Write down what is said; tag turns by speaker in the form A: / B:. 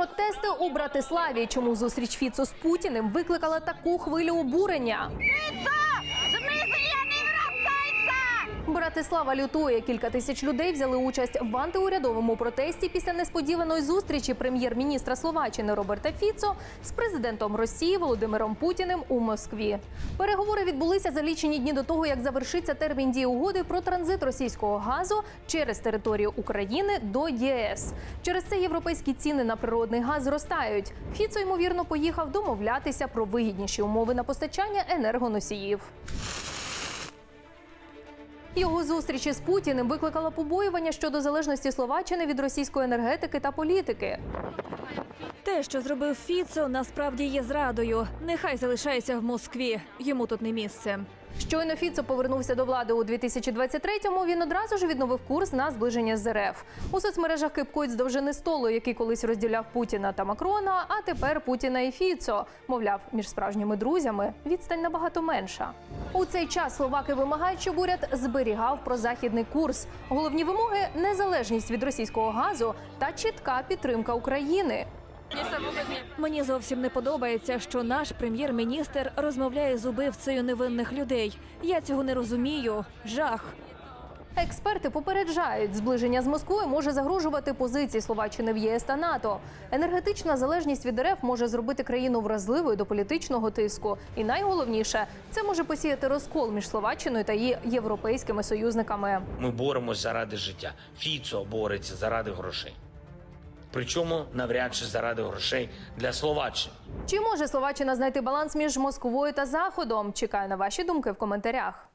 A: Протести у Братиславі. Чому зустріч Фіцо з Путіним викликала таку хвилю обурення? Братислава лютує. Кілька тисяч людей взяли участь в антиурядовому протесті після несподіваної зустрічі прем'єр-міністра Словаччини Роберта Фіцо з президентом Росії Володимиром Путіним у Москві. Переговори відбулися за лічені дні до того, як завершиться термін дії угоди про транзит російського газу через територію України до ЄС. Через це європейські ціни на природний газ зростають. Фіцо ймовірно поїхав домовлятися про вигідніші умови на постачання енергоносіїв. Його зустрічі з Путіним викликала побоювання щодо залежності Словаччини від російської енергетики та політики.
B: Те, що зробив Фіцо, насправді є зрадою. Нехай залишається в Москві. Йому тут не місце.
A: Щойно Фіцо повернувся до влади у 2023-му, Він одразу ж відновив курс на зближення з РФ. У соцмережах кипкують з довжини столу, який колись розділяв Путіна та Макрона, а тепер Путіна і Фіцо. Мовляв, між справжніми друзями відстань набагато менша. У цей час словаки вимагають, щоб уряд зберігав прозахідний курс. Головні вимоги незалежність від російського газу та чітка підтримка України.
B: Мені зовсім не подобається, що наш прем'єр-міністр розмовляє з убивцею невинних людей. Я цього не розумію. Жах.
A: Експерти попереджають, зближення з Москвою може загрожувати позиції Словаччини в ЄС та НАТО. Енергетична залежність від РФ може зробити країну вразливою до політичного тиску. І найголовніше, це може посіяти розкол між Словаччиною та її європейськими союзниками.
C: Ми боремось заради життя. Фіцо бореться заради грошей. Причому навряд чи заради грошей для Словаччини.
A: Чи може Словаччина знайти баланс між Москвою та Заходом? Чекаю на ваші думки в коментарях.